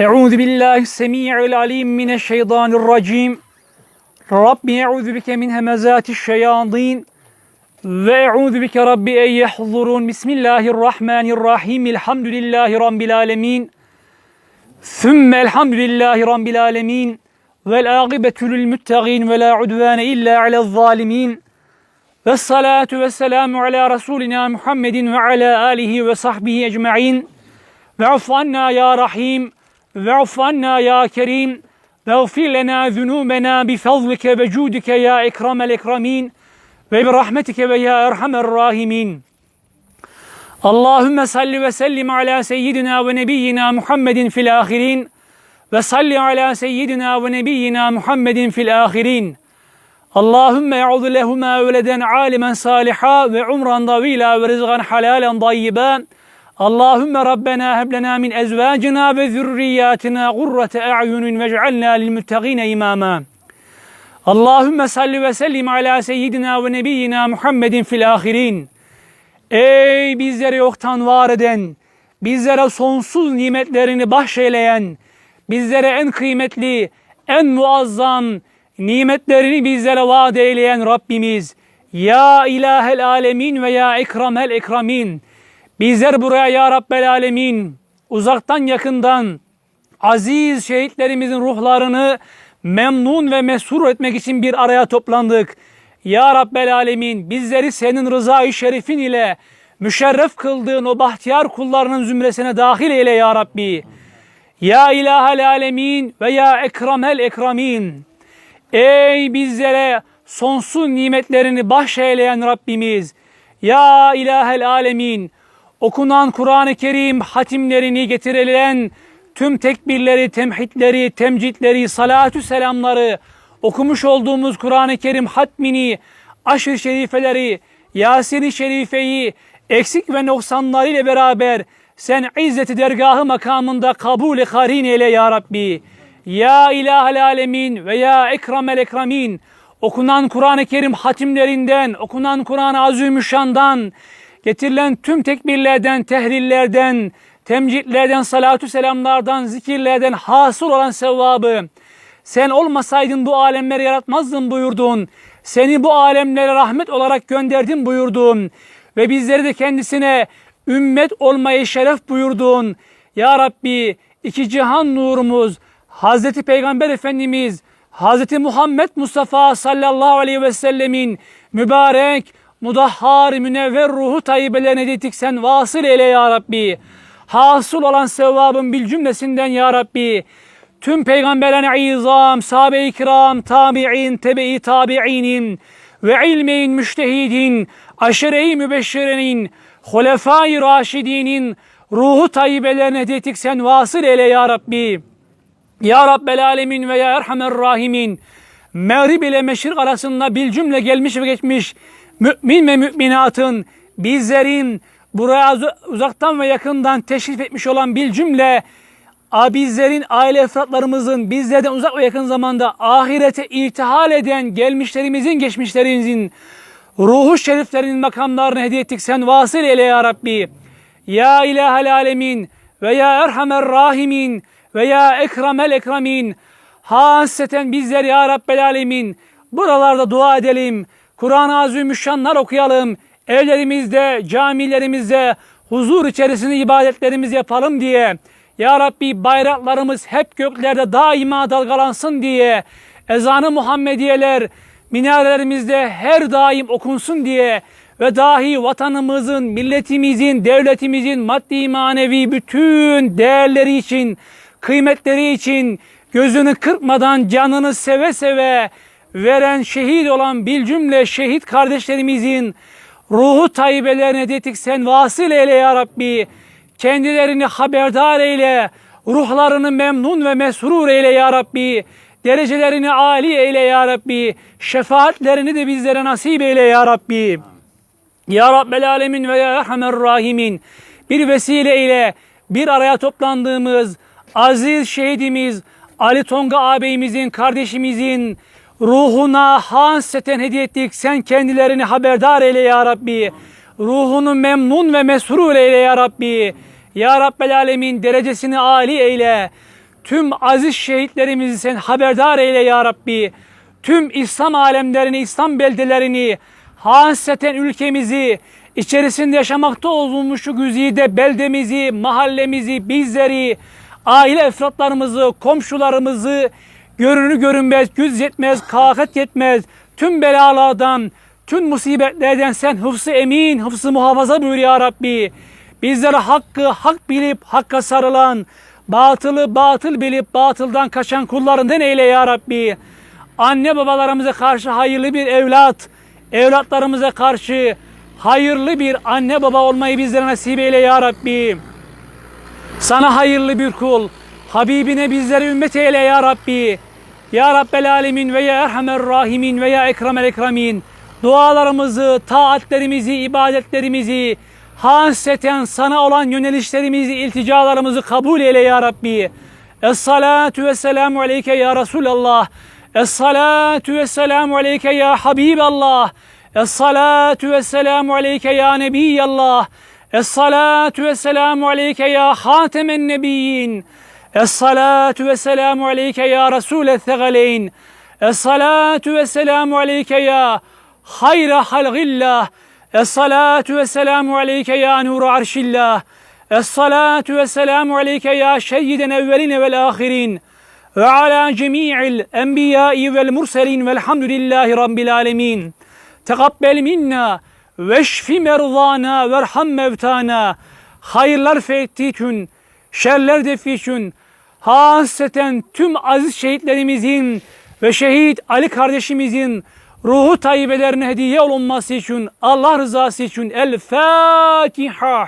أعوذ بالله السميع العليم من الشيطان الرجيم. ربي أعوذ بك من همزات الشياطين. وأعوذ بك ربي أن يحضرون. بسم الله الرحمن الرحيم. الحمد لله رب العالمين. ثم الحمد لله رب العالمين. والعاقبة للمتقين ولا عدوان إلا على الظالمين. والصلاة والسلام على رسولنا محمد وعلى آله وصحبه أجمعين. وعفو عنا يا رحيم. Rahim. Ve'fu anna ya Kerim. Veğfir lena zunubena bifazlike ve cudike ya ekremel ekramin. Ve birahmetike ve ya erhamer rahimin. Allahümme salli ve sellim ala seyyidina ve nebiyyina Muhammedin fil ahirin. Ve salli ala seyyidina ve nebiyyina Muhammedin fil ahirin. Allahümme ya'udhu lehuma Allahümme Rabbena heblena min ezvacina ve zürriyatina gurrate a'yunin vec'alna lil muttaqine imama. Allahümme salli ve sellim ala seyyidina ve nebiyyina Muhammedin fil ahirin. Ey bizleri yoktan var eden, bizlere sonsuz nimetlerini bahşeyleyen, bizlere en kıymetli, en muazzam nimetlerini bizlere vaat eyleyen Rabbimiz. Ya ilahel alemin ve ya ekramel ekramin. Bizler buraya ya Rabbel alemin uzaktan yakından aziz şehitlerimizin ruhlarını memnun ve mesrur etmek için bir araya toplandık. Ya Rabbel Alemin bizleri senin rızayı şerifin ile müşerref kıldığın o bahtiyar kullarının zümresine dahil eyle ya Rabbi. Ya İlahel Alemin ve ya Ekremel Ekramin. Ey bizlere sonsuz nimetlerini bahşeyleyen Rabbimiz. Ya İlahel Alemin. Okunan Kur'an-ı Kerim hatimlerini getirilen tüm tekbirleri, temhitleri, temcitleri, salatü selamları, okumuş olduğumuz Kur'an-ı Kerim hatmini, aşırı şerifeleri, Yasin-i Şerife'yi eksik ve noksanları ile beraber sen izzeti dergahı makamında kabul-i karin eyle ya Rabbi. Ya ilahel alemin ve ya ekremel ekramin. Okunan Kur'an-ı Kerim hatimlerinden, okunan Kur'an-ı Azimüşşan'dan, getirilen tüm tekbirlerden, tehlillerden, temcitlerden, salatü selamlardan, zikirlerden hasıl olan sevabı, sen olmasaydın bu alemleri yaratmazdın buyurdun. Seni bu alemlere rahmet olarak gönderdin buyurdun. Ve bizleri de kendisine ümmet olmayı şeref buyurdun. Ya Rabbi iki cihan nurumuz, Hazreti Peygamber Efendimiz, Hazreti Muhammed Mustafa sallallahu aleyhi ve sellemin mübarek, mudahhar, münevver ruhu tayyibelerine dedik sen vasıl eyle ya Rabbi. Hasıl olan sevabın bil cümlesinden ya Rabbi tüm peygamberlerine izam, sahabe-i kiram, tabi'in, tebe-i tabi'inin ve ilmeyin müştehidin, aşire-i mübeşşirenin, hulefai raşidinin ruhu tayyibelerine hediyettik sen vasıl eyle ya Rabbi. Ya Rabbel alemin ve ya erhamer rahimin. Mağrib ile meşrik arasında bil cümle gelmiş ve geçmiş mümin ve müminatın bizlerin buraya uzaktan ve yakından teşrif etmiş olan bil cümle bizlerin, aile efratlarımızın bizlerden uzak ve yakın zamanda ahirete irtihal eden gelmişlerimizin, geçmişlerimizin ruhu şeriflerinin makamlarını hediye ettik. Sen vasıl eyle ya Rabbi. Ya ilahel alemin ve ya erhamer rahimin ve ya ekremel ekremin. Hasreten bizler ya Rabbel alemin buralarda dua edelim. Kur'an-ı Azimüşşanlar okuyalım. Evlerimizde, camilerimizde huzur içerisinde ibadetlerimizi yapalım diye. Ya Rabbi bayraklarımız hep göklerde daima dalgalansın diye. Ezanı Muhammediyeler minarelerimizde her daim okunsun diye. Ve dahi vatanımızın, milletimizin, devletimizin maddi manevi bütün değerleri için, kıymetleri için gözünü kırpmadan canını seve seve veren şehit olan bil cümle şehit kardeşlerimizin ruhu tayyibelerine dedik sen vasıl eyle ya Rabbi. Kendilerini haberdar eyle, ruhlarını memnun ve mesrur eyle ya Rabbi, derecelerini âli eyle ya Rabbi, şefaatlerini de bizlere nasip eyle ya Rabbi. Ya Rabbel Alemin ve ya Erhamer Rahimin, bir vesile ile bir araya toplandığımız aziz şehidimiz Ali Tonga ağabeyimizin, kardeşimizin ruhuna hanseten hediye ettik. Sen kendilerini haberdar eyle ya Rabbi. Ruhunu memnun ve mesrur eyle ya Rabbi. Ya Rabbel Alemin derecesini âli eyle. tüm aziz şehitlerimizi sen haberdar eyle ya Rabbi. Tüm İslam alemlerini, İslam beldelerini, hasreten ülkemizi, içerisinde yaşamakta olduğumuz şu güzide beldemizi, mahallemizi, bizleri, aile efratlarımızı, komşularımızı, görünür görünmez, güz yetmez, kakat yetmez, tüm belalardan, tüm musibetlerden sen hıfzı emin, hıfzı muhafaza buyur ya Rabbi. Bizlere hakkı hak bilip hakka sarılan, batılı batıl bilip batıldan kaçan kullarından eyle ya Rabbi. Anne babalarımıza karşı hayırlı bir evlat, evlatlarımıza karşı hayırlı bir anne baba olmayı bizlere nasip eyle ya Rabbi. Sana hayırlı bir kul, Habibine bizleri ümmet eyle ya Rabbi. Ya Rabbel Alemin ve ya Erhamer Rahimin ve ya Ekremel Ekremin. Dualarımızı, taatlerimizi, ibadetlerimizi, hasreten sana olan yönelişlerimizi, ilticalarımızı kabul eyle ya Rabbi. Es-salatu ve selamu aleyke ya Resulallah. Es-salatu ve selamu aleyke ya Habiballah. Es-salatu ve selamu aleyke ya Nebiyallah. Es-salatu ve selamu aleyke ya Hatemen Nebiyyin. Es-salatu ve selamu aleyke ya Resulü Thegaleyn. Es-salatu ve selamu aleyke ya hayra halgillah. Es-salatu ve selamu aleyke ya nuru arşillah. Es-salatu ve selamu aleyke ya seyyiden evveline vel ahirin. Ve ala cemi'il enbiyai vel murselin velhamdülillahi rabbil alemin. Tekabbel minna veşfi merzana verham mevtana. Hayırlar fettikün, şerler defikün. Hasreten tüm aziz şehitlerimizin ve şehit Ali kardeşimizin ruhu tayyibelerine hediye olunması için Allah rızası için El Fatiha.